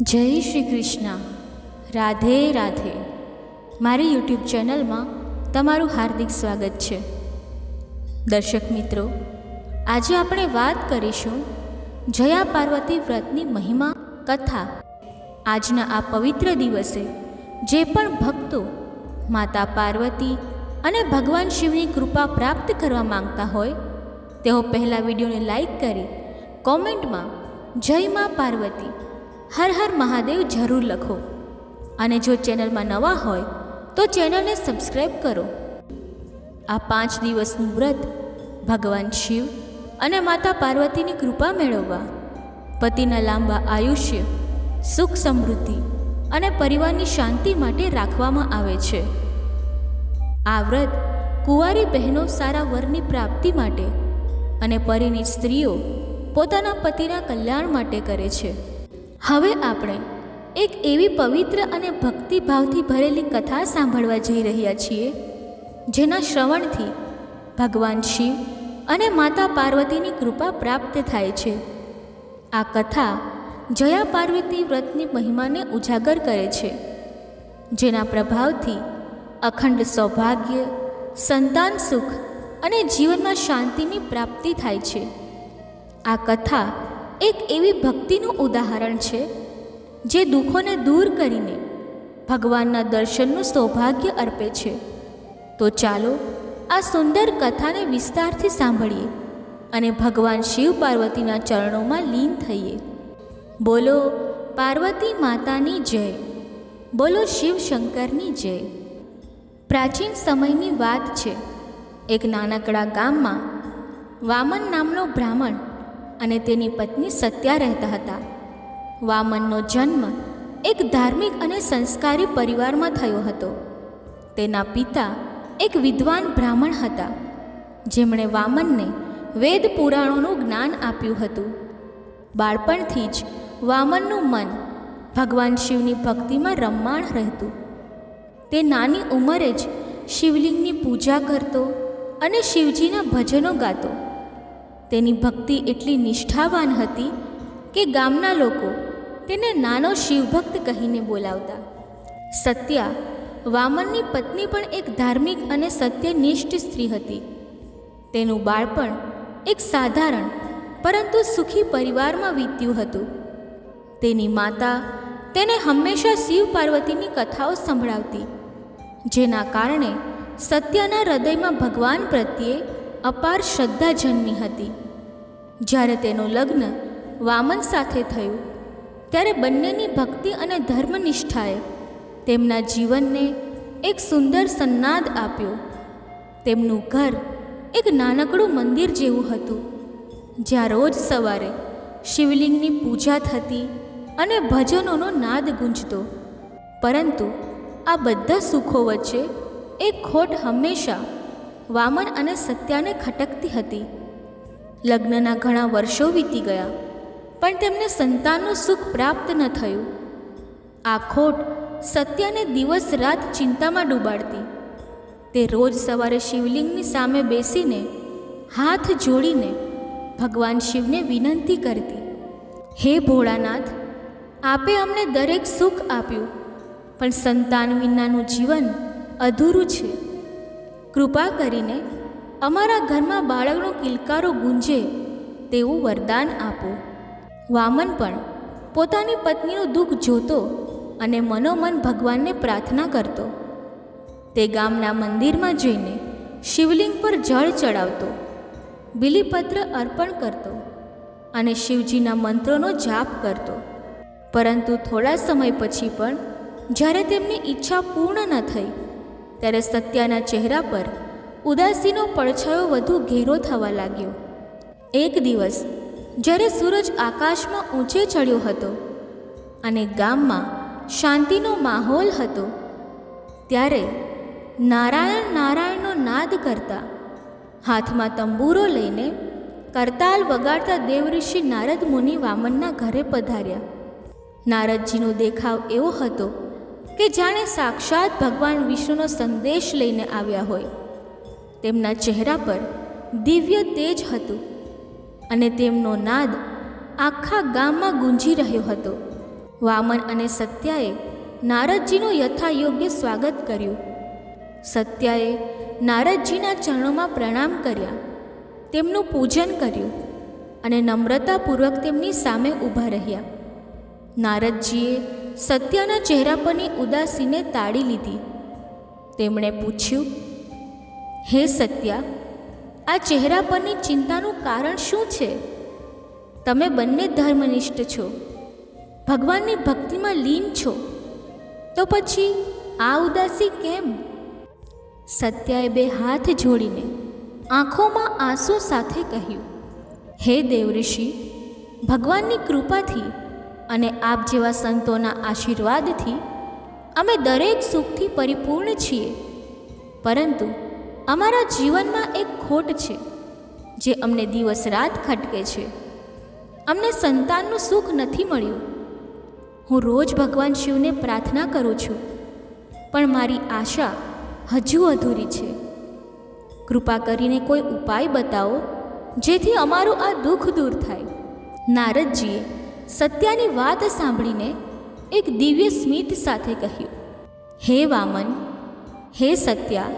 જય શ્રી કૃષ્ણ. રાધે રાધે. મારી યુટ્યુબ ચેનલમાં તમારું હાર્દિક સ્વાગત છે. દર્શક મિત્રો, આજે આપણે વાત કરીશું જયા પાર્વતી વ્રતની મહિમા કથા. આજના આ પવિત્ર દિવસે જે પણ ભક્તો માતા પાર્વતી અને ભગવાન શિવની કૃપા પ્રાપ્ત કરવા માંગતા હોય, તેઓ પહેલાં વિડીયોને લાઈક કરી કોમેન્ટમાં જય મા પાર્વતી હર હર મહાદેવ જરૂર લખો. અને જો ચેનલમાં નવા હોય, તો ચેનલને સબસ્ક્રાઈબ કરો. આ પાંચ દિવસનું વ્રત ભગવાન શિવ અને માતા પાર્વતીની કૃપા મેળવવા. પતિના લાંબા આયુષ્ય, સુખ સમૃદ્ધિ અને પરિવારની શાંતિ માટે રાખવામાં આવે છે. આ વ્રત કુંવારી બહેનો સારા વરની પ્રાપ્તિ માટે અને પરિણીત સ્ત્રીઓ પોતાના પતિના કલ્યાણ માટે કરે છે. હવે આપણે એક એવી પવિત્ર અને ભક્તિભાવથી ભરેલી કથા સાંભળવા જઈ રહ્યા છીએ, જેના શ્રવણથી ભગવાન શિવ અને માતા પાર્વતીની કૃપા પ્રાપ્ત થાય છે. આ કથા જયા પાર્વતી વ્રતની મહિમાને ઉજાગર કરે છે, જેના પ્રભાવથી અખંડ સૌભાગ્ય, સંતાન સુખ અને જીવનમાં શાંતિની પ્રાપ્તિ થાય છે. આ કથા એક એવી ભક્તિનું ઉદાહરણ છે, જે દુઃખોને દૂર કરીને ભગવાનના દર્શનનું સૌભાગ્ય અર્પે છે. તો ચાલો આ સુંદર કથાને વિસ્તારથી સાંભળીએ અને ભગવાન શિવ પાર્વતીના ચરણોમાં લીન થઈએ. બોલો, પાર્વતી માતાની જય. બોલો, શિવ શંકરની જય. પ્રાચીન સમયની વાત છે, એક નાનકડા ગામમાં વામન નામનો બ્રાહ્મણ અને તેની પત્ની સત્યા રહેતા હતા. વામનનો જન્મ એક ધાર્મિક અને સંસ્કારી પરિવારમાં થયો હતો. તેના પિતા એક વિદ્વાન બ્રાહ્મણ હતા. જેમણે વામનને વેદ પુરાણોનું જ્ઞાન આપ્યું હતું. બાળપણથી જ વામનનું મન ભગવાન શિવની ભક્તિમાં રમમાણ રહેતું. તે નાની ઉંમરે જ શિવલિંગની પૂજા કરતો અને શિવજીના ભજનો ગાતો. તેની ભક્તિ એટલી નિષ્ઠાવાન હતી કે ગામના લોકો તેને નાનો શિવભક્ત કહીને બોલાવતા. સત્યા વામનની પત્ની પણ એક ધાર્મિક અને સત્યનિષ્ઠ સ્ત્રી હતી. તેનું બાળપણ એક સાધારણ, પરંતુ સુખી પરિવારમાં વીત્યું હતું. તેની માતા તેને હંમેશા શિવ પાર્વતીની કથાઓ સંભળાવતી, જેના કારણે સત્યના હૃદયમાં ભગવાન પ્રત્યે અપાર શ્રદ્ધા જન્મી હતી. જ્યારે તેનું લગ્ન વામન સાથે થયું, ત્યારે બંનેની ભક્તિ અને ધર્મનિષ્ઠાએ તેમના જીવનને એક સુંદર સન્નાદ આપ્યો. તેમનું ઘર એક નાનકડું મંદિર જેવું હતું, જ્યાં રોજ સવારે શિવલિંગની પૂજા થતી અને ભજનોનો નાદ ગુંજતો. પરંતુ આ બધા સુખો વચ્ચે એક ખોટ હંમેશા વામન અને સત્યાને ખટકતી હતી. લગ્નના ઘણા વર્ષો વીતી ગયા, પણ તેમને સંતાનનું સુખ પ્રાપ્ત ન થયું. આ ખોટ સત્યાને દિવસ રાત ચિંતામાં ડૂબાડતી. તે રોજ સવારે શિવલિંગની સામે બેસીને હાથ જોડીને ભગવાન શિવને વિનંતી કરતી, હે ભોળાનાથ, આપે અમને દરેક સુખ આપ્યું, પણ સંતાન વિનાનું જીવન અધૂરું છે. કૃપા કરીને અમારા ઘરમાં બાળકનો કિલકારો ગુંજે, તેવું વરદાન આપો. વામન પણ પોતાની પત્નીનું દુઃખ જોતો અને મનોમન ભગવાનને પ્રાર્થના કરતો. તે ગામના મંદિરમાં જઈને શિવલિંગ પર જળ ચડાવતો, બિલીપત્ર અર્પણ કરતો અને શિવજીના મંત્રોનો જાપ કરતો. પરંતુ થોડા સમય પછી પણ જ્યારે તેમની ઈચ્છા પૂર્ણ ન થઈ, ત્યારે સત્યાના ચહેરા પર ઉદાસીનો પડછાયો વધુ ઘેરો થવા લાગ્યો. એક દિવસ, જ્યારે સૂરજ આકાશમાં ઊંચે ચડ્યો હતો અને ગામમાં શાંતિનો માહોલ હતો, ત્યારે નારાયણ નારાયણનો નાદ કરતા હાથમાં તંબૂરો લઈને કરતાલ વગાડતા દેવઋષિ નારદ મુનિ વામનના ઘરે પધાર્યા. નારદજીનો દેખાવ એવો હતો કે જાણે સાક્ષાત ભગવાન વિષ્ણુનો સંદેશ લઈને આવ્યા હોય. તેમના ચહેરા પર દિવ્ય તેજ હતું અને તેમનો નાદ આખા ગામમાં ગુંજી રહ્યો હતો. વામન અને સત્યાએ નારદજીનું યથાયોગ્ય સ્વાગત કર્યું. સત્યાએ નારદજીના ચરણોમાં પ્રણામ કર્યા, તેમનું પૂજન કર્યું અને નમ્રતાપૂર્વક તેમની સામે ઊભા રહ્યા. નારદજીએ સત્યાના ચહેરા પરની ઉદાસીને તાળી લીધી. તેમણે પૂછ્યું હે સત્યા, આ ચહેરા પરની ચિંતાનું કારણ શું છે? તમે બંને ધર્મનિષ્ઠ છો. ભગવાનની ભક્તિમાં લીન છો. તો પછી આ ઉદાસી કેમ? સત્યાએ બે હાથ જોડીને આંખોમાં આંસુ સાથે કહ્યું, હે દેવઋષિ, ભગવાનની કૃપાથી અને આપ જેવા સંતોના આશીર્વાદથી અમે દરેક સુખથી પરિપૂર્ણ છીએ. પરંતુ અમારા જીવનમાં એક ખોટ છે, જે અમને દિવસ રાત ખટકે છે. અમને સંતાનનું સુખ નથી મળ્યું. હું રોજ ભગવાન શિવને પ્રાર્થના કરું છું, પણ મારી આશા હજુ અધૂરી છે. કૃપા કરીને કોઈ ઉપાય બતાવો, જેથી અમારું આ દુઃખ દૂર થાય. નારદજીએ સત્યાની વાત સાંભળીને એક દિવ્ય સ્મિત સાથે કહ્યું, હે વામન, હે સત્યા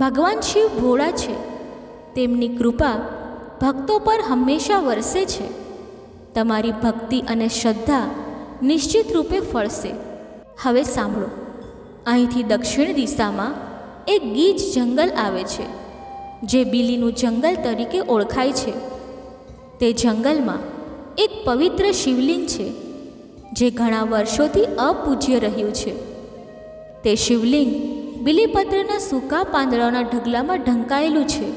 ભગવાન શિવ ભોળા છે. તેમની કૃપા ભક્તો પર હંમેશા વરસે છે. તમારી ભક્તિ અને શ્રદ્ધા નિશ્ચિત રૂપે ફળશે. હવે સાંભળો. અહીંથી દક્ષિણ દિશામાં એક ગીચ જંગલ આવે છે, જે બિલીનું જંગલ તરીકે ઓળખાય છે. તે જંગલમાં એક પવિત્ર શિવલિંગ છે, જે ઘણા વર્ષોથી અપૂજ્ય રહ્યું છે. તે શિવલિંગ બિલીપત્રના સૂકા પાંદડાના ઢગલામાં ઢંકાયેલું છે.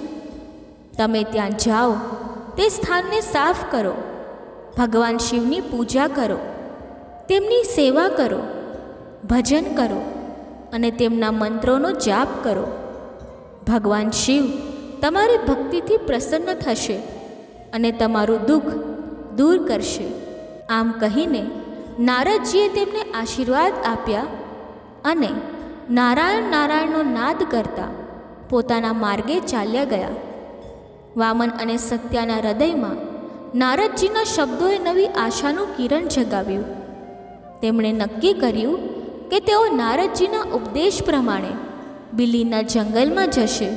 તમે ત્યાં જાઓ, તે સ્થાનને સાફ કરો. ભગવાન શિવની પૂજા કરો. તેમની સેવા કરો. ભજન કરો અને તેમના મંત્રોનો જાપ કરો. ભગવાન શિવ તમારી ભક્તિથી પ્રસન્ન થશે અને તમારું દુઃખ દૂર કરશે. આમ કહીને નારદજીએ તેમને આશીર્વાદ આપ્યા અને નારાયણ નારાયણનો નાદ કરતા પોતાના માર્ગે ચાલ્યા ગયા. વામન અને સત્યાના હૃદયમાં નારદજીના શબ્દોએ નવી આશાનું કિરણ જગાવ્યું. તેમણે નક્કી કર્યું કે તેઓ નારદજીના ઉપદેશ પ્રમાણે બિલ્લીના જંગલમાં જશે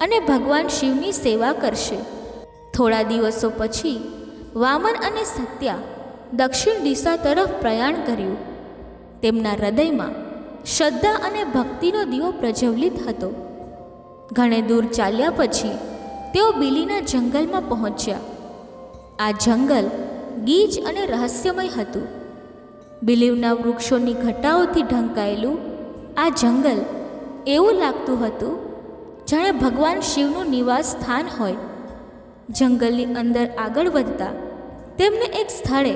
અને ભગવાન શિવની સેવા કરશે. થોડા દિવસો પછી વામન અને સત્યા દક્ષિણ દિશા તરફ પ્રયાણ કર્યું. તેમના હૃદયમાં શ્રદ્ધા અને ભક્તિનો દીવો પ્રજ્વલિત હતો. ઘણે દૂર ચાલ્યા પછી તેઓ બિલીના જંગલમાં પહોંચ્યા. આ જંગલ ગીચ અને રહસ્યમય હતું. બિલીવના વૃક્ષોની ઘટાઓથી ઢંકાયેલું આ જંગલ એવું લાગતું હતું જાણે ભગવાન શિવનું નિવાસ સ્થાન હોય. જંગલની અંદર આગળ વધતા તેમને એક સ્થળે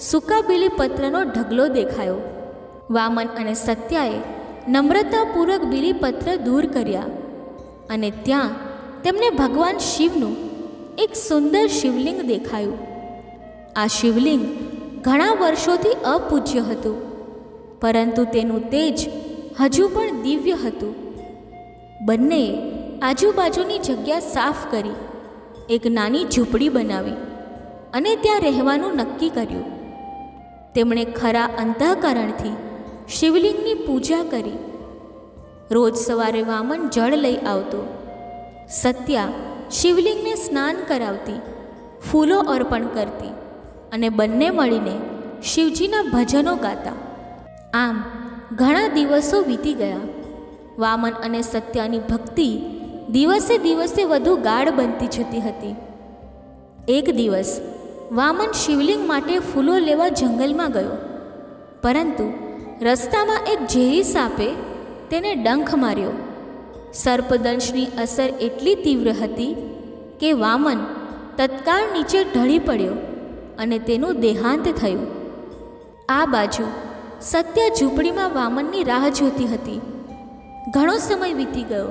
સૂકા બીલીપત્રનો ઢગલો દેખાયો. વામન અને સત્યાએ નમ્રતાપૂર્વક બિલીપત્ર દૂર કર્યા અને ત્યાં તેમને ભગવાન શિવનું એક સુંદર શિવલિંગ દેખાયું. આ શિવલિંગ ઘણા વર્ષોથી અપૂજ્ય હતું, પરંતુ તેનું તેજ હજુ પણ દિવ્ય હતું. બંનેએ આજુબાજુની જગ્યા સાફ કરી, એક નાની ઝૂંપડી બનાવી અને ત્યાં રહેવાનું નક્કી કર્યું. તેમણે ખરા અંતઃકરણથી શિવલિંગની પૂજા કરી. રોજ સવારે વામન જળ લઈ આવતો. સત્યા શિવલિંગને સ્નાન કરાવતી, ફૂલો અર્પણ કરતી અને બંને મળીને શિવજીના ભજનો ગાતા. આમ ઘણા દિવસો વીતી ગયા. વામન અને સત્યાની ભક્તિ દિવસે દિવસે વધુ ગાઢ બનતી જતી હતી. એક દિવસ વામન શિવલિંગ માટે ફૂલો લેવા જંગલમાં ગયો. પરંતુ રસ્તામાં એક ઝેરી સાપે તેને ડંખ માર્યો. સર્પદંશની અસર એટલી તીવ્ર હતી કે વામન તત્કાળ નીચે ઢળી પડ્યો અને તેનું દેહાંત થયું. આ બાજુ સત્ય ઝૂંપડીમાં વામનની રાહ જોતી હતી. ઘણો સમય વીતી ગયો,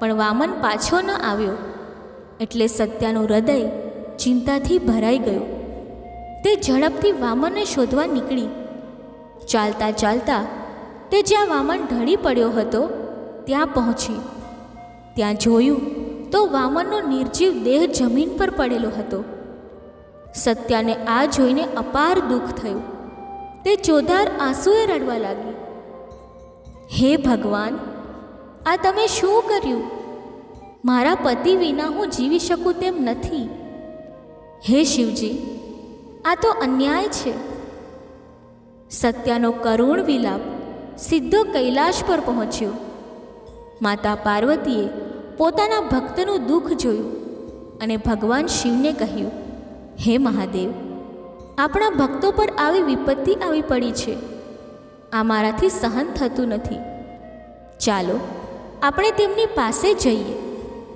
પણ વામન પાછો ન આવ્યો. એટલે સત્યાનું હૃદય ચિંતાથી ભરાઈ ગયું. તે ઝડપથી વામનને શોધવા નીકળી. ચાલતા ચાલતા તે જ્યાં વામન ઢળી પડ્યો હતો, ત્યાં પહોંચી. ત્યાં જોયું તો વામનનો નિર્જીવ દેહ જમીન પર પડેલો હતો. સત્યાને આ જોઈને અપાર દુઃખ થયું. તે ચોધાર આંસુએ રડવા લાગી. હે ભગવાન, આ તમે શું કર્યું? મારા પતિ વિના હું જીવી શકું તેમ નથી. હે શિવજી, આ તો અન્યાય છે. સત્યાનો કરુણ વિલાપ સીધો કૈલાશ પર પહોંચ્યો. માતા પાર્વતીએ પોતાના ભક્તનું દુઃખ જોયું અને ભગવાન શિવને કહ્યું, હે મહાદેવ, આપણા ભક્તો પર આવી વિપત્તિ આવી પડી છે. આ મારાથી સહન થતું નથી. ચાલો, આપણે તેમની પાસે જઈએ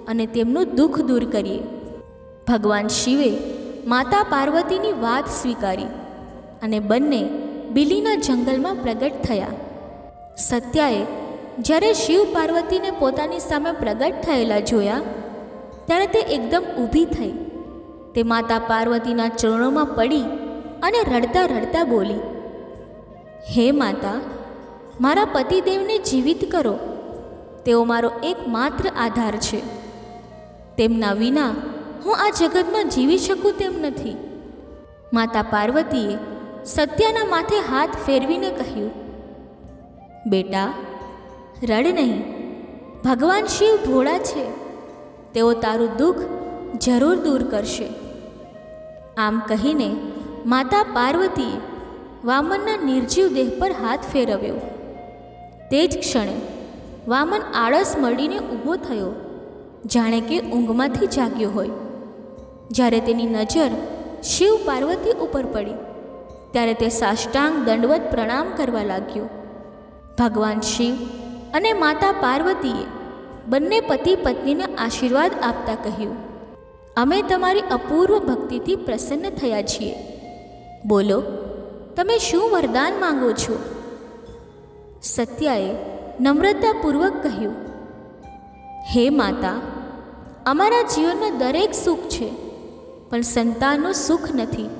અને તેમનું દુઃખ દૂર કરીએ. ભગવાન શિવે માતા પાર્વતીની વાત સ્વીકારી અને બંને બિલીના જંગલમાં પ્રગટ થયા. સત્યાએ જ્યારે શિવ પાર્વતીને પોતાની સામે પ્રગટ થયેલા જોયા, ત્યારે તે એકદમ ઊભી થઈ. તે માતા પાર્વતીના ચરણોમાં પડી અને રડતા રડતા બોલી, હે માતા, મારા પતિદેવને જીવિત કરો. તેઓ મારો એકમાત્ર આધાર છે. તેમના વિના હું આ જગતમાં જીવી શકું તેમ નથી. માતા પાર્વતીએ સત્યાના માથે હાથ ફેરવીને કહ્યું, બેટા, રડ નહીં. ભગવાન શિવ ભોળા છે. તેઓ તારું દુઃખ જરૂર દૂર કરશે. આમ કહીને માતા પાર્વતીએ વામનના નિર્જીવ દેહ પર હાથ ફેરવ્યો. તે જ ક્ષણે વામન આળસ મળીને ઊભો થયો, જાણે કે ઊંઘમાંથી જાગ્યો હોય. જ્યારે તેની નજર શિવ પાર્વતી ઉપર પડી ત્યારે તે સાષ્ટાંગ દંડવત પ્રણામ કરવા લાગ્યો. ભગવાન શિવ અને માતા પાર્વતીએ બંને પતિ પત્નીને આશીર્વાદ આપતા કહ્યું, અમે તમારી અપૂર્વ ભક્તિથી પ્રસન્ન થયા છીએ. બોલો, તમે શું વરદાન માંગો છો? સત્યાએ નમ્રતાપૂર્વક કહ્યું, હે માતા, અમારા જીવનમાં દરેક સુખ છે, પણ સંતાનનું સુખ નથી.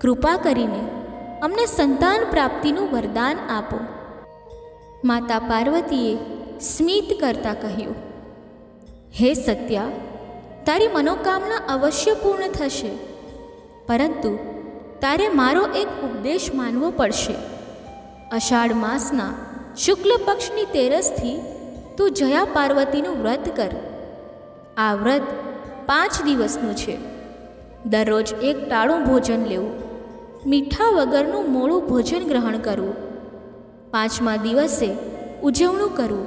કૃપા કરીને અમને સંતાન પ્રાપ્તિનું વરદાન આપો. માતા પાર્વતીએ સ્મિત કરતા કહ્યું, હે સત્યા, તારી મનોકામના અવશ્ય પૂર્ણ થશે, પરંતુ તારે મારો એક ઉપદેશ માનવો પડશે. અષાઢ માસના શુક્લ પક્ષની તેરસથી તું જયા પાર્વતીનું વ્રત કર. આ વ્રત પાંચ દિવસનું છે. દરરોજ એક ટાળું ભોજન લેવું. મીઠા વગરનું મોડું ભોજન ગ્રહણ કરવું. પાંચમા દિવસે ઉજવણું કરવું.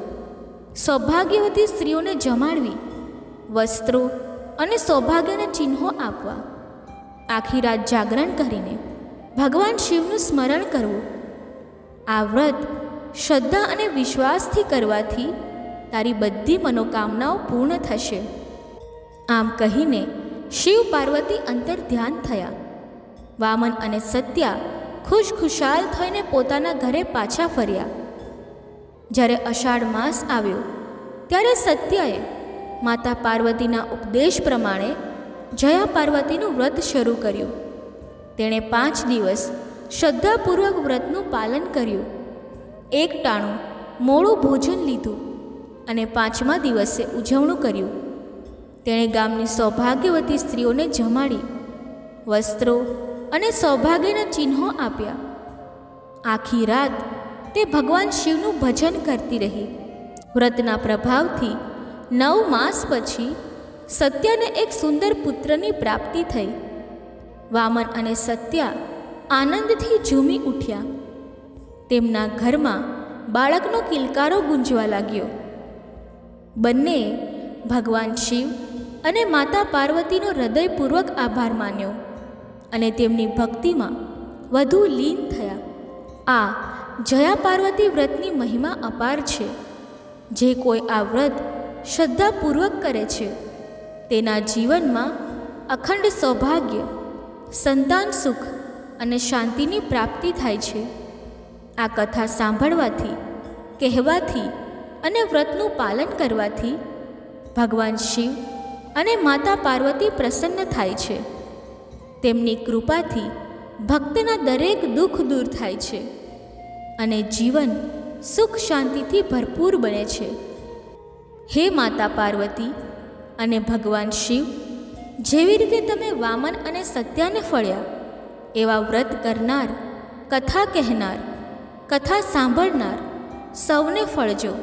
સૌભાગ્યવતી સ્ત્રીઓને જમાડવી. વસ્ત્રો અને સૌભાગ્યના ચિહ્નો આપવા. આખી રાત જાગરણ કરીને ભગવાન શિવનું સ્મરણ કરવું. આ વ્રત શ્રદ્ધા અને વિશ્વાસથી કરવાથી તારી બધી મનોકામનાઓ પૂર્ણ થશે. આમ કહીને શિવ પાર્વતી અંતર ધ્યાન થયા. વામન અને સત્યા ખુશખુશાલ થઈને પોતાના ઘરે પાછા ફર્યા. જ્યારે અષાઢ માસ આવ્યો, ત્યારે સત્યાએ માતા પાર્વતીના ઉપદેશ પ્રમાણે જયા પાર્વતીનું વ્રત શરૂ કર્યું. તેણે પાંચ દિવસ શ્રદ્ધાપૂર્વક વ્રતનું પાલન કર્યું. એક ટાણું મોડું ભોજન લીધું અને પાંચમા દિવસે ઉજવણું કર્યું. તેણે ગામની સૌભાગ્યવતી સ્ત્રીઓને જમાડી, વસ્ત્રો અને સૌભાગ્યના ચિહ્નો આપ્યા. આખી રાત તે ભગવાન શિવનું ભજન કરતી રહી. વ્રતના પ્રભાવથી નવ માસ પછી સત્યને એક સુંદર પુત્રની પ્રાપ્તિ થઈ. વામન અને સત્યા આનંદથી ઝૂમી ઉઠ્યા. તેમના ઘરમાં બાળકનો કિલકારો ગુંજવા લાગ્યો. બંનેએ ભગવાન શિવ અને માતા પાર્વતીનો હૃદયપૂર્વક આભાર માન્યો. અને તેમની ભક્તિમાં વધુ લીન થયા. આ જયા પાર્વતી વ્રતની મહિમા અપાર છે. જે કોઈ આ વ્રત શ્રદ્ધાપૂર્વક કરે છે, તેના જીવનમાં અખંડ સૌભાગ્ય, સંતાન સુખ અને શાંતિની પ્રાપ્તિ થાય છે. આ કથા સાંભળવાથી, કહેવાથી અને વ્રતનું પાલન કરવાથી ભગવાન શિવ અને માતા પાર્વતી પ્રસન્ન થાય છે. તેમની કૃપાથી ભક્તના દરેક દુઃખ દૂર થાય છે અને જીવન સુખ શાંતિથી ભરપૂર બને છે. હે માતા પાર્વતી અને ભગવાન શિવ, જેવી રીતે તમે વામન અને સત્યાને ફળ્યા, એવા વ્રત કરનાર, કથા કહેનાર, કથા સાંભળનાર સૌને ફળજો,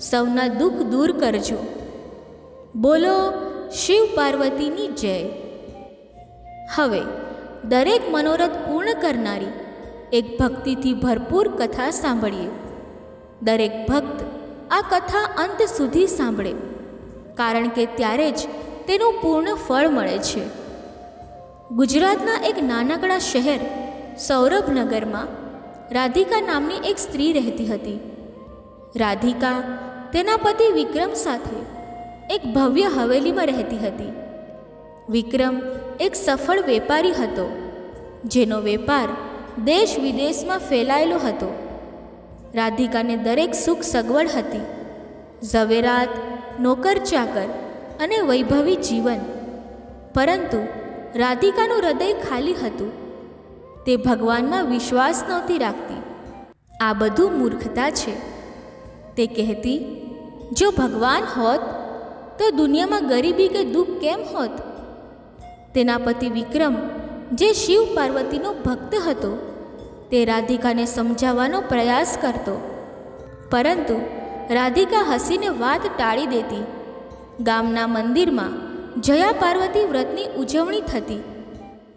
સૌના દુઃખ દૂર કરજો. બોલો, શિવ પાર્વતીની જય. હવે, દરેક મનોરથ પૂર્ણ કરનારી એક ભક્તિથી ભરપૂર કથા સાંભળીએ. દરેક ભક્ત આ કથા અંત સુધી સાંભળે, કારણ કે ત્યારે જ તેનું પૂર્ણ ફળ મળે છે. ગુજરાતના એક નાનકડા શહેર, સૌરભનગરમાં, રાધિકા નામની એક સ્ત્રી રહેતી હતી. રાધિકા તેના પતિ વિક્રમ સાથે એક ભવ્ય હવેલીમાં રહેતી હતી. વિક્રમ એક સફળ વેપારી હતો, જેનો વેપાર દેશ વિદેશમાં ફેલાયેલો હતો. રાધિકાને દરેક સુખ સગવડ હતી. ઝવેરાત, નોકર ચાકર અને વૈભવી જીવન. પરંતુ રાધિકાનું હૃદય ખાલી હતું. તે ભગવાનમાં વિશ્વાસ નહોતી રાખતી. આ બધું મૂર્ખતા છે. તે કહેતી, જો ભગવાન હોત, તો દુનિયામાં ગરીબી કે દુઃખ કેમ હોત? તેના પતિ વિક્રમ, જે શિવ પાર્વતીનો ભક્ત હતો, તે રાધિકાને સમજાવવાનો પ્રયાસ કરતો. પરંતુ રાધિકા હસીને વાત ટાળી દેતી. ગામના મંદિરમાં જયા પાર્વતી વ્રતની ઉજવણી થતી.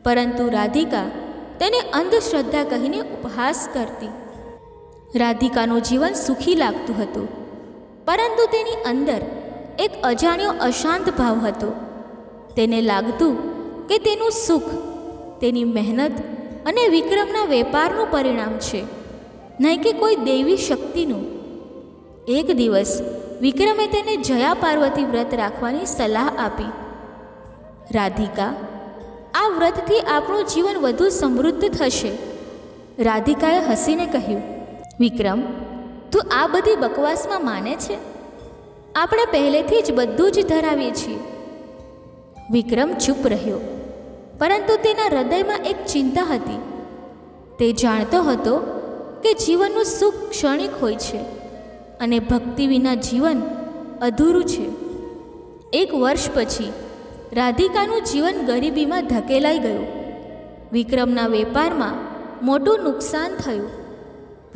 પરંતુ રાધિકા તેને અંધશ્રદ્ધા કહીને ઉપહાસ કરતી. રાધિકાનું જીવન સુખી લાગતું હતું. પરંતુ તેની અંદર એક અજાણ્યો અશાંત ભાવ હતો. તેને લાગતું કે તેનું સુખ, તેની મહેનત અને વિક્રમના વેપારનું પરિણામ છે. નહીં કે કોઈ દૈવી શક્તિનું. એક દિવસ વિક્રમે તેને જયા પાર્વતી વ્રત રાખવાની સલાહ આપી. રાધિકા, આ વ્રતથી આપણું જીવન વધુ સમૃદ્ધ થશે. રાધિકાએ હસીને કહ્યું, વિક્રમ, તું આ બધી બકવાસમાં માને છે? આપણે પહેલેથી જ બધું જ ધરાવીએ છીએ. વિક્રમ ચૂપ રહ્યો. પરંતુ તેના હૃદયમાં એક ચિંતા હતી. તે જાણતો હતો કે જીવનનું સુખ ક્ષણિક હોય છે અને ભક્તિ વિના જીવન અધૂરું છે. એક વર્ષ પછી રાધિકાનું જીવન ગરીબીમાં ધકેલાઈ ગયું. વિક્રમના વેપારમાં મોટું નુકસાન થયું.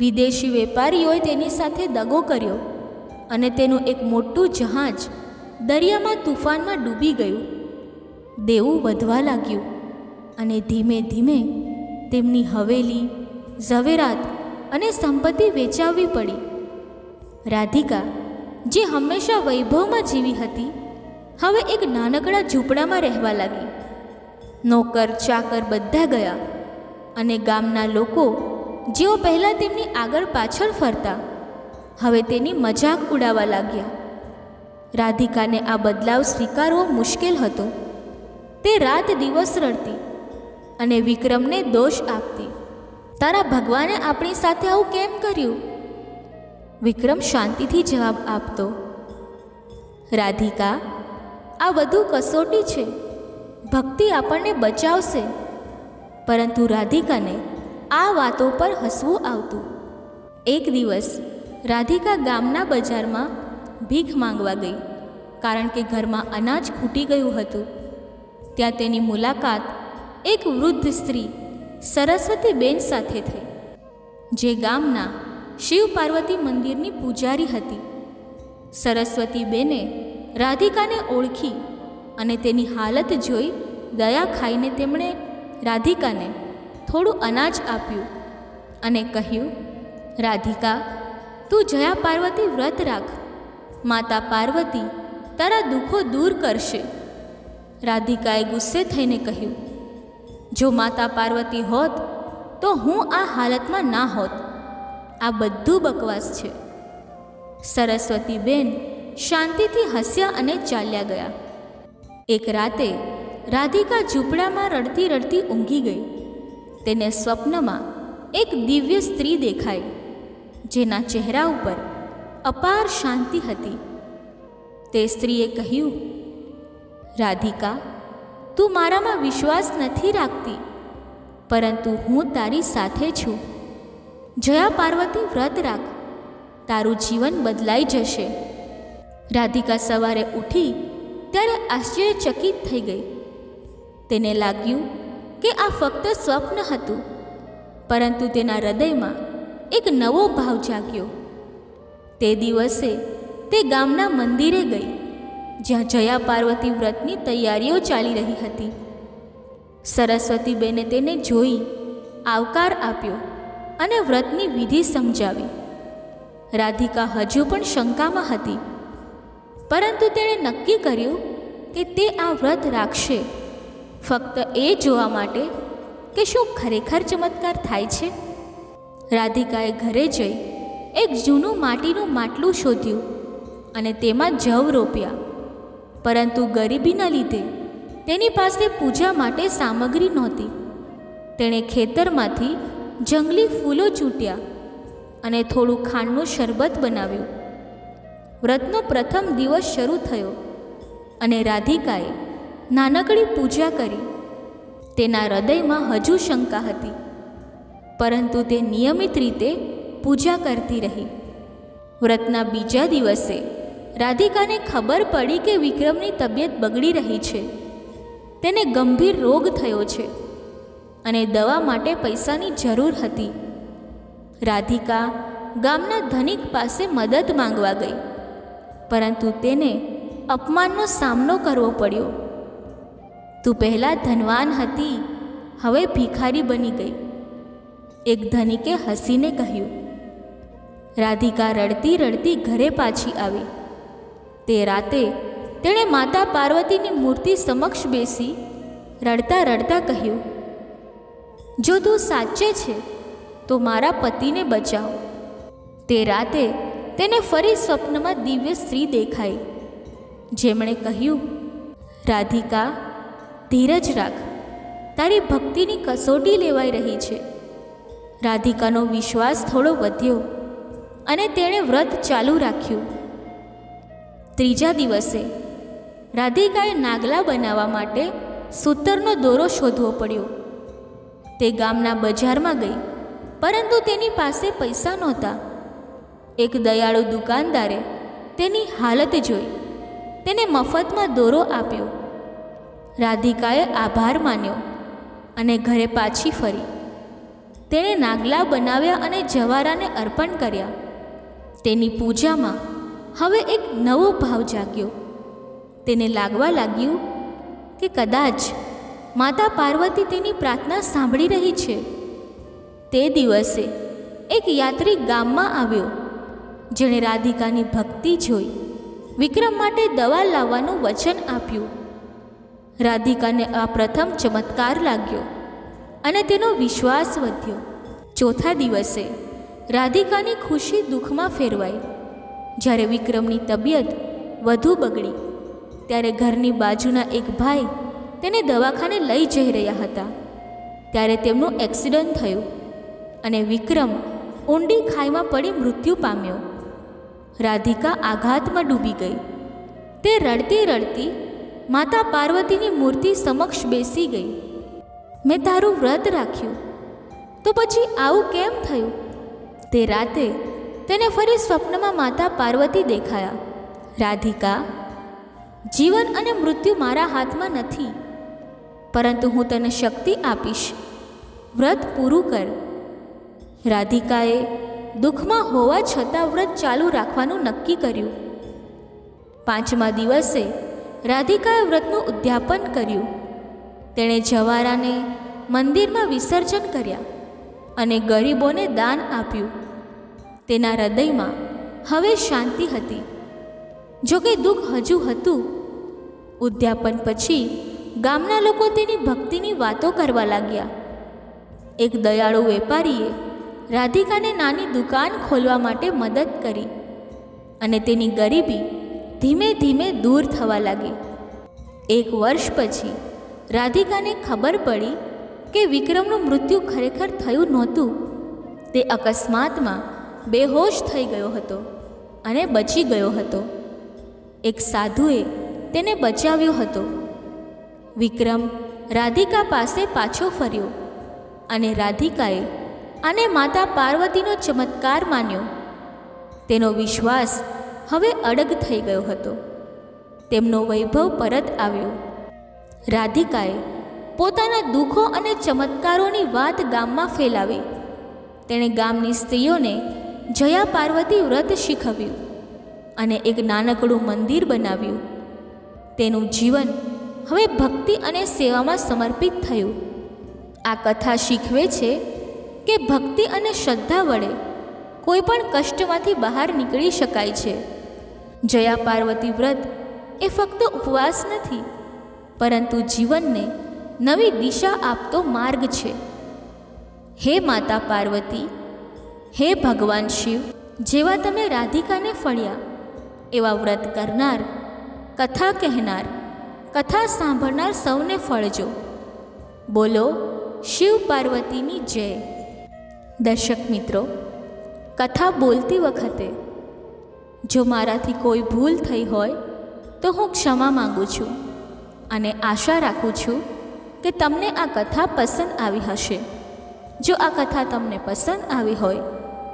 વિદેશી વેપારીઓએ તેની સાથે દગો કર્યો અને તેનું એક મોટું જહાજ દરિયામાં તુફાનમાં ડૂબી ગયું. દેવું વધવા લાગ્યું અને ધીમે ધીમે તેમની હવેલી, ઝવેરાત અને સંપત્તિ વેચાવવી પડી. રાધિકા, જે હંમેશા વૈભવમાં જીવી હતી, હવે એક નાનકડા ઝૂંપડામાં રહેવા લાગી. નોકર, ચાકર બધા ગયા અને ગામના લોકો જેઓ પહેલાં તેમની આગળ પાછળ ફરતા, હવે તેની મજાક ઉડાવવા લાગ્યા. રાધિકાને આ બદલાવ સ્વીકારવો મુશ્કેલ હતો. તે રાત દિવસ રડતી અને વિક્રમને દોષ આપતી. તારા ભગવાને આપણી સાથે આવું કેમ કર્યું? વિક્રમ શાંતિથી જવાબ આપતો, રાધિકા, આ વધુ કસોટી છે. ભક્તિ આપણને બચાવશે. પરંતુ રાધિકાને આ વાતો પર હસવું આવતું. એક દિવસ રાધિકા ગામના બજારમાં ભીખ માંગવા ગઈ, કારણ કે ઘરમાં અનાજ ખૂટી ગયું હતું. ત્યાં તેની મુલાકાત એક વૃદ્ધ સ્ત્રી સરસ્વતીબેન સાથે થઈ, જે ગામના શિવ પાર્વતી મંદિરની પૂજારી હતી. સરસ્વતીબેને રાધિકાને ઓળખી અને તેની હાલત જોઈ દયા ખાઈને તેમણે રાધિકાને થોડું અનાજ આપ્યું અને કહ્યું, રાધિકા, તું જયા પાર્વતી વ્રત રાખ. માતા પાર્વતી તારા દુઃખો દૂર કરશે. રાધિકાએ ગુસ્સે થઈને કહ્યું, જો માતા પાર્વતી હોત, તો હું આ હાલતમાં ના હોત. આ બધું બકવાસ છે. સરસ્વતી બેન શાંતિથી હસ્યા અને ચાલ્યા ગયા. એક રાતે રાધિકા ઝૂંપડામાં રડતી રડતી ઊંઘી ગઈ. તેને સ્વપ્નમાં એક દિવ્ય સ્ત્રી દેખાઈ, જેના ચહેરા ઉપર અપાર શાંતિ હતી. તે સ્ત્રીએ કહ્યું રાધિકા, તું મારામાં વિશ્વાસ નથી રાખતી, પરંતુ હું તારી સાથે છું. જયા પાર્વતી વ્રત રાખ, તારું જીવન બદલાઈ જશે. રાધિકા સવારે ઉઠી ત્યારે આશ્ચર્યચકિત થઈ ગઈ. તેને લાગ્યું કે આ ફક્ત સ્વપ્ન હતું, પરંતુ તેના હૃદયમાં એક નવો ભાવ જાગ્યો. તે દિવસે તે ગામના મંદિરે ગઈ. જ્યાં જયા પાર્વતી વ્રતની તૈયારીઓ ચાલી રહી હતી. સરસ્વતીબેને તેને જોઈ આવકાર આપ્યો અને વ્રતની વિધિ સમજાવી. રાધિકા હજુ પણ શંકામાં હતી. પરંતુ તેણે નક્કી કર્યું કે તે આ વ્રત રાખશે. ફક્ત એ જોવા માટે કે શું ખરેખર ચમત્કાર થાય છે? રાધિકાએ ઘરે જઈ એક જૂનું માટીનું માટલું શોધ્યું અને તેમાં જવ રોપ્યા. પરંતુ ગરીબીના લીધે તેની પાસે પૂજા માટે સામગ્રી નહોતી. તેણે ખેતરમાંથી જંગલી ફૂલો ચૂંટ્યા અને થોડું ખાંડનું શરબત બનાવ્યું. વ્રતનો પ્રથમ દિવસ શરૂ થયો અને રાધિકાએ નાનકડી પૂજા કરી. તેના હૃદયમાં હજુ શંકા હતી, પરંતુ તે નિયમિત રીતે પૂજા કરતી રહી. વ્રતના બીજા દિવસે રાધિકાને ખબર પડી કે વિક્રમની તબિયત બગડી રહી છે. તેને ગંભીર રોગ થયો છે અને દવા માટે પૈસાની જરૂર હતી. રાધિકા ગામના ધનિક પાસે મદદ માંગવા ગઈ, પરંતુ તેને અપમાનનો સામનો કરવો પડ્યો. તું પહેલાં ધનવાન હતી, હવે ભિખારી બની ગઈ, એક ધનિકે હસીને કહ્યું. રાધિકા રડતી રડતી ઘરે પાછી આવી. તે રાતે તેણે માતા પાર્વતીની મૂર્તિ સમક્ષ બેસી રડતા રડતા કહ્યું, જો તું સાચે છે, તો મારા પતિને બચાવ. તે રાતે તેને ફરી સ્વપ્નમાં દિવ્ય સ્ત્રી દેખાઈ. જેમણે કહ્યું, રાધિકા, ધીરજ રાખ. તારી ભક્તિની કસોટી લેવાઈ રહી છે. રાધિકાનો વિશ્વાસ થોડો વધ્યો અને તેણે વ્રત ચાલુ રાખ્યું. ત્રીજા દિવસે રાધિકાએ નાગલા બનાવવા માટે સૂતરનો દોરો શોધવો પડ્યો. તે ગામના બજારમાં ગઈ, પરંતુ તેની પાસે પૈસા નહોતા. એક દયાળુ દુકાનદારે તેની હાલત જોઈ, તેને મફતમાં દોરો આપ્યો. રાધિકાએ આભાર માન્યો અને ઘરે પાછી ફરી. તેણે નાગલા બનાવ્યા અને જવારાને અર્પણ કર્યા. તેની પૂજામાં હવે એક નવો ભાવ જાગ્યો. તેને લાગવા લાગ્યું કે કદાચ માતા પાર્વતી તેની પ્રાર્થના સાંભળી રહી છે. તે દિવસે એક યાત્રી ગામમાં આવ્યો, જેણે રાધિકાની ભક્તિ જોઈ, વિક્રમ માટે દવા લાવવાનું વચન આપ્યું. રાધિકાને આ પ્રથમ ચમત્કાર લાગ્યો અને તેનો વિશ્વાસ વધ્યો. ચોથા દિવસે રાધિકાની ખુશી દુઃખમાં ફેરવાઈ. જ્યારે વિક્રમની તબિયત વધુ બગડી, ત્યારે ઘરની બાજુના એક ભાઈ તેને દવાખાને લઈ જઈ રહ્યા હતા. ત્યારે તેમનું એક્સિડન્ટ થયું અને વિક્રમ ઊંડી ખાઈમાં પડી મૃત્યુ પામ્યો. રાધિકા આઘાતમાં ડૂબી ગઈ. તે રડતી રડતી માતા પાર્વતીની મૂર્તિ સમક્ષ બેસી ગઈ. મેં તારું વ્રત રાખ્યું. તો પછી આવું કેમ થયું? તે રાતે તેને ફરી સ્વપ્નમાં માતા પાર્વતી દેખાયા. રાધિકા, જીવન અને મૃત્યુ મારા હાથમાં નથી, પરંતુ હું તને શક્તિ આપીશ. વ્રત પૂરું કર. રાધિકાએ દુઃખમાં હોવા છતાં વ્રત ચાલુ રાખવાનું નક્કી કર્યું. પાંચમા દિવસે રાધિકાએ વ્રતનું ઉદ્યાપન કર્યું. તેણે જવારાને મંદિરમાં વિસર્જન કર્યા અને ગરીબોને દાન આપ્યું. તેના હૃદયમાં હવે શાંતિ હતી. જોકે દુઃખ હજુ હતું. ઉદ્યાપન પછી ગામના લોકો તેની ભક્તિની વાતો કરવા લાગ્યા. એક દયાળુ વેપારીએ રાધિકાને નાની દુકાન ખોલવા માટે મદદ કરી અને તેની ગરીબી ધીમે ધીમે દૂર થવા લાગી. એક વર્ષ પછી રાધિકાને ખબર પડી કે વિક્રમનું મૃત્યુ ખરેખર થયું નહોતું. તે અકસ્માતમાં બેહોશ થઈ ગયો હતો અને બચી ગયો હતો. એક સાધુએ તેને બચાવ્યો હતો. વિક્રમ રાધિકા પાસે પાછો ફર્યો અને રાધિકાએ આને માતા પાર્વતીનો ચમત્કાર માન્યો. તેનો વિશ્વાસ હવે અડગ થઈ ગયો હતો. તેમનો વૈભવ પરત આવ્યો. રાધિકાએ પોતાના દુઃખો અને ચમત્કારોની વાત ગામમાં ફેલાવી. તેણે ગામની સ્ત્રીઓને જયા પાર્વતી વ્રત શીખવ્યું અને એક નાનકડું મંદિર બનાવ્યું. તેનું જીવન હવે ભક્તિ અને સેવામાં સમર્પિત થયું. આ કથા શીખવે છે કે ભક્તિ અને શ્રદ્ધા વડે કોઈ પણ કષ્ટમાંથી બહાર નીકળી શકાય છે. જયા પાર્વતી વ્રત એ ફક્ત ઉપવાસ નથી, પરંતુ જીવનને નવી દિશા આપતો માર્ગ છે. હે માતા પાર્વતી હે ભગવાન શિવ, જેવા તમે રાધિકાને ફળ્યા, એવા વ્રત કરનાર, કથા કહેનાર, કથા સાંભળનાર સૌને ફળજો. બોલો, શિવ પાર્વતીની જય. દર્શક મિત્રો, કથા બોલતી વખતે, જો મારાથી કોઈ ભૂલ થઈ હોય, તો હું ક્ષમા માગું છું અને આશા રાખું છું કે તમને આ કથા પસંદ આવી હશે. જો આ કથા તમને પસંદ આવી હોય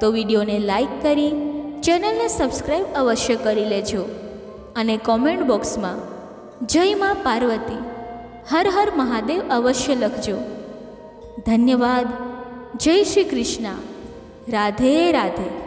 તો વિડીયોને લાઈક કરી, ચેનલને સબસ્ક્રાઈબ અવશ્ય કરી લેજો અને કોમેન્ટ બોક્સમાં જય મા પાર્વતી, હર હર મહાદેવ અવશ્ય લખજો. ધન્યવાદ. જય શ્રી કૃષ્ણ. રાધે રાધે.